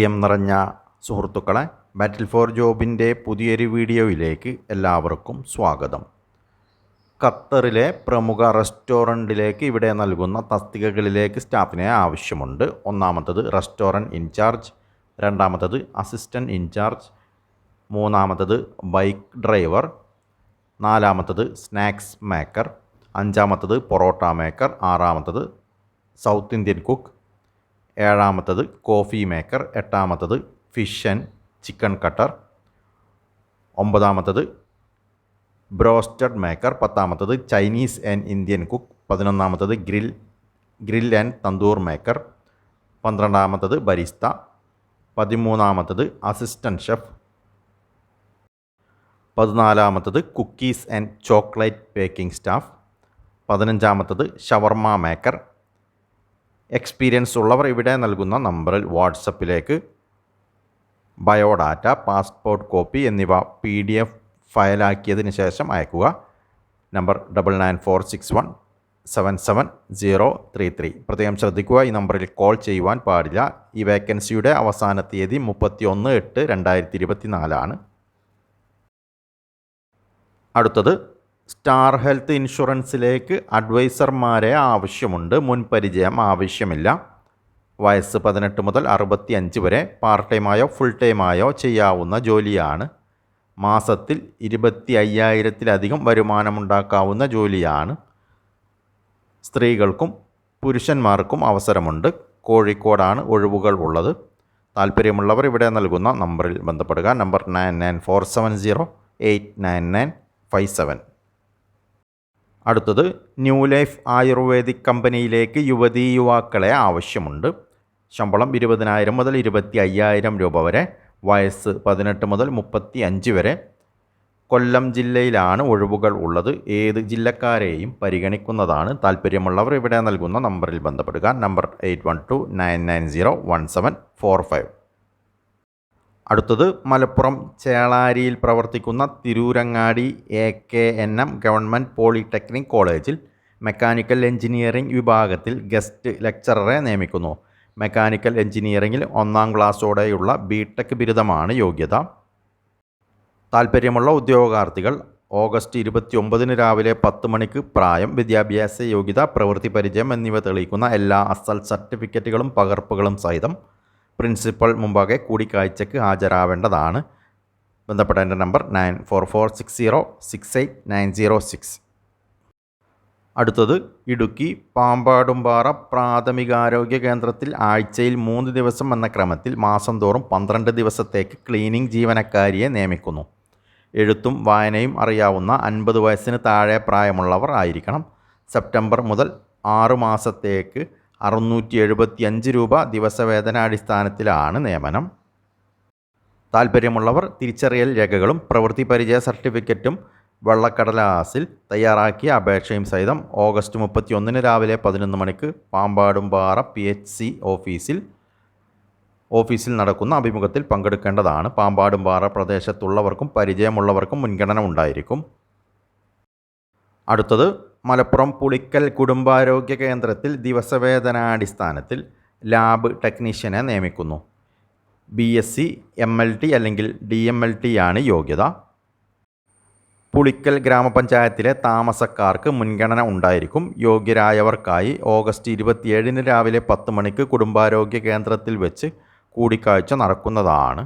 പ്രിയം നിറഞ്ഞ സുഹൃത്തുക്കളെ ബാറ്റിൽ ഫോർ ജോബിന്റെ പുതിയൊരു വീഡിയോയിലേക്ക് എല്ലാവർക്കും സ്വാഗതം. ഖത്തറിലെ പ്രമുഖ റെസ്റ്റോറന്റിലേക്ക് ഇവിടെ നൽകുന്ന തസ്തികകളിലേക്ക് സ്റ്റാഫിനെ ആവശ്യമുണ്ട്. ഒന്നാമത്തത് റെസ്റ്റോറന്റ് ഇൻചാർജ് രണ്ടാമത്തത് അസിസ്റ്റന്റ് ഇൻചാർജ് മൂന്നാമത്തത് ബൈക്ക് ഡ്രൈവർ നാലാമത്തത് സ്നാക്സ് മേക്കർ അഞ്ചാമത്തത് പൊറോട്ട മേക്കർ ആറാമത്തത് സൗത്ത് ഇന്ത്യൻ കുക്ക് ഏഴാമത്തത് കോഫി മേക്കർ എട്ടാമത്തത് ഫിഷൻ ചിക്കൻ കട്ടർ ഒമ്പതാമത്തത് ബ്രോസ്റ്റഡ് മേക്കർ പത്താമത്തത് Chinese and Indian cook പതിനൊന്നാമത്തത് grill grill and tandoor maker പന്ത്രണ്ടാമത്തത് barista പതിമൂന്നാമത്തത് assistant chef പതിനാലാമത്തത് cookies and chocolate baking staff പതിനഞ്ചാമത്തത് shawarma maker experience ഉള്ളവർ ഇവിടെ നൽകുന്ന നമ്പറിൽ വാട്സപ്പിലേക്ക് ബയോഡാറ്റ പാസ്പോർട്ട് കോപ്പി എന്നിവ പി ഡി എഫ് ഫയലാക്കിയതിന് ശേഷം അയക്കുക. Number double nine four six one seven seven zero three three പ്രത്യേകം ശ്രദ്ധിക്കുക ഈ നമ്പറിൽ കോൾ ചെയ്യുവാൻ പാടില്ല. ഈ വേക്കൻസിയുടെ അവസാന തീയതി മുപ്പത്തി ഒന്ന് എട്ട് രണ്ടായിരത്തി ഇരുപത്തി നാലാണ് അടുത്തത് സ്റ്റാർ ഹെൽത്ത് ഇൻഷുറൻസിലേക്ക് അഡ്വൈസർമാരെ ആവശ്യമുണ്ട്. മുൻപരിചയം ആവശ്യമില്ല. വയസ്സ് പതിനെട്ട് മുതൽ അറുപത്തി അഞ്ച് വരെ പാർട്ട് ടൈമായോ ഫുൾ ടൈമായോ ചെയ്യാവുന്ന ജോലിയാണ്. മാസത്തിൽ ഇരുപത്തി അയ്യായിരത്തിലധികം വരുമാനമുണ്ടാക്കാവുന്ന ജോലിയാണ്. സ്ത്രീകൾക്കും പുരുഷന്മാർക്കും അവസരമുണ്ട്. കോഴിക്കോടാണ് ഒഴിവുകൾ ഉള്ളത്. താല്പര്യമുള്ളവർ ഇവിടെ നൽകുന്ന നമ്പറിൽ ബന്ധപ്പെടുക. Number nine nine four seven zero eight nine nine five seven. അടുത്തത് ന്യൂ ലൈഫ് ആയുർവേദിക് കമ്പനിയിലേക്ക് യുവതീ യുവാക്കളെ ആവശ്യമുണ്ട്. ശമ്പളം ഇരുപതിനായിരം മുതൽ ഇരുപത്തി അയ്യായിരം രൂപ വരെ വയസ്സ് പതിനെട്ട് മുതൽ മുപ്പത്തി അഞ്ച് വരെ. കൊല്ലം ജില്ലയിലാണ് ഒഴിവുകൾ ഉള്ളത്. ഏത് ജില്ലക്കാരെയും പരിഗണിക്കുന്നതാണ്. താല്പര്യമുള്ളവർ ഇവിടെ നൽകുന്ന നമ്പറിൽ ബന്ധപ്പെടുക. Number eight one two nine nine zero one seven four five. അടുത്തത് മലപ്പുറം ചേളാരിയിൽ പ്രവർത്തിക്കുന്ന Tirurangadi A K N M government polytechnic കോളേജിൽ മെക്കാനിക്കൽ എഞ്ചിനീയറിംഗ് വിഭാഗത്തിൽ ഗസ്റ്റ് ലെക്ചററെ നിയമിക്കുന്നു. മെക്കാനിക്കൽ എഞ്ചിനീയറിംഗിൽ ഒന്നാം ക്ലാസ്സോടെയുള്ള ബി ടെക് ബിരുദമാണ് യോഗ്യത. താൽപ്പര്യമുള്ള ഉദ്യോഗാർത്ഥികൾ ഓഗസ്റ്റ് ഇരുപത്തി ഒമ്പതിന് രാവിലെ പത്ത് മണിക്ക് പ്രായം വിദ്യാഭ്യാസ യോഗ്യത പ്രവൃത്തി പരിചയം എന്നിവ തെളിയിക്കുന്ന എല്ലാ അസൽ സർട്ടിഫിക്കറ്റുകളും പകർപ്പുകളും സഹിതം പ്രിൻസിപ്പൽ മുമ്പാകെ കൂടിക്കാഴ്ചയ്ക്ക് ഹാജരാവേണ്ടതാണ്. ബന്ധപ്പെട്ട എന്റെ number nine four four six zero six eight nine zero six. അടുത്തത് ഇടുക്കി പാമ്പാടുംപാറ പ്രാഥമികാരോഗ്യ കേന്ദ്രത്തിൽ ആഴ്ചയിൽ മൂന്ന് ദിവസം എന്ന ക്രമത്തിൽ മാസം തോറും പന്ത്രണ്ട് ദിവസത്തേക്ക് ക്ലീനിംഗ് ജീവനക്കാരിയെ നിയമിക്കുന്നു. എഴുത്തും വായനയും അറിയാവുന്ന അൻപത് വയസ്സിന് താഴെ പ്രായമുള്ളവർ ആയിരിക്കണം. സെപ്റ്റംബർ മുതൽ ആറു മാസത്തേക്ക് അറുന്നൂറ്റി എഴുപത്തി അഞ്ച് രൂപ ദിവസവേതനാടിസ്ഥാനത്തിലാണ് നിയമനം. താൽപ്പര്യമുള്ളവർ തിരിച്ചറിയൽ രേഖകളും പ്രവൃത്തി പരിചയ സർട്ടിഫിക്കറ്റും വെള്ളക്കടലാസിൽ തയ്യാറാക്കിയ അപേക്ഷയും സഹിതം ഓഗസ്റ്റ് മുപ്പത്തി ഒന്നിന് രാവിലെ പതിനൊന്ന് മണിക്ക് പാമ്പാടുംപാറ പി എച്ച് സി ഓഫീസിൽ ഓഫീസിൽ നടക്കുന്ന അഭിമുഖത്തിൽ പങ്കെടുക്കേണ്ടതാണ്. പാമ്പാടുംപാറ പ്രദേശത്തുള്ളവർക്കും പരിചയമുള്ളവർക്കും മുൻഗണന ഉണ്ടായിരിക്കും. അടുത്തത് മലപ്പുറം പുളിക്കൽ കുടുംബാരോഗ്യ കേന്ദ്രത്തിൽ ദിവസവേതനാടിസ്ഥാനത്തിൽ ലാബ് ടെക്നീഷ്യനെ നിയമിക്കുന്നു. B S C M L T അല്ലെങ്കിൽ ഡി എം എൽ ടി ആണ് യോഗ്യത. പുളിക്കൽ ഗ്രാമപഞ്ചായത്തിലെ താമസക്കാർക്ക് മുൻഗണന ഉണ്ടായിരിക്കും. യോഗ്യരായവർക്കായി ഓഗസ്റ്റ് ഇരുപത്തിയേഴിന് രാവിലെ പത്ത് മണിക്ക് കുടുംബാരോഗ്യ കേന്ദ്രത്തിൽ വെച്ച് കൂടിക്കാഴ്ച നടക്കുന്നതാണ്.